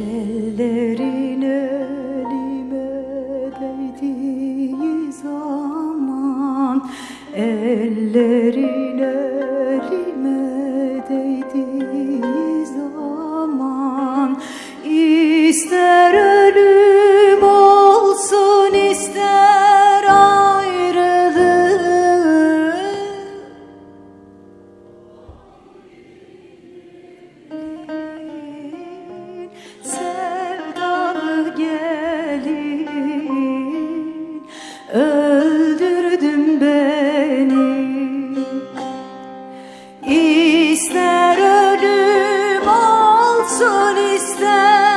Ellerin elime değdiği zaman Ellerin öldürdün beni. İster ölüm olsun ister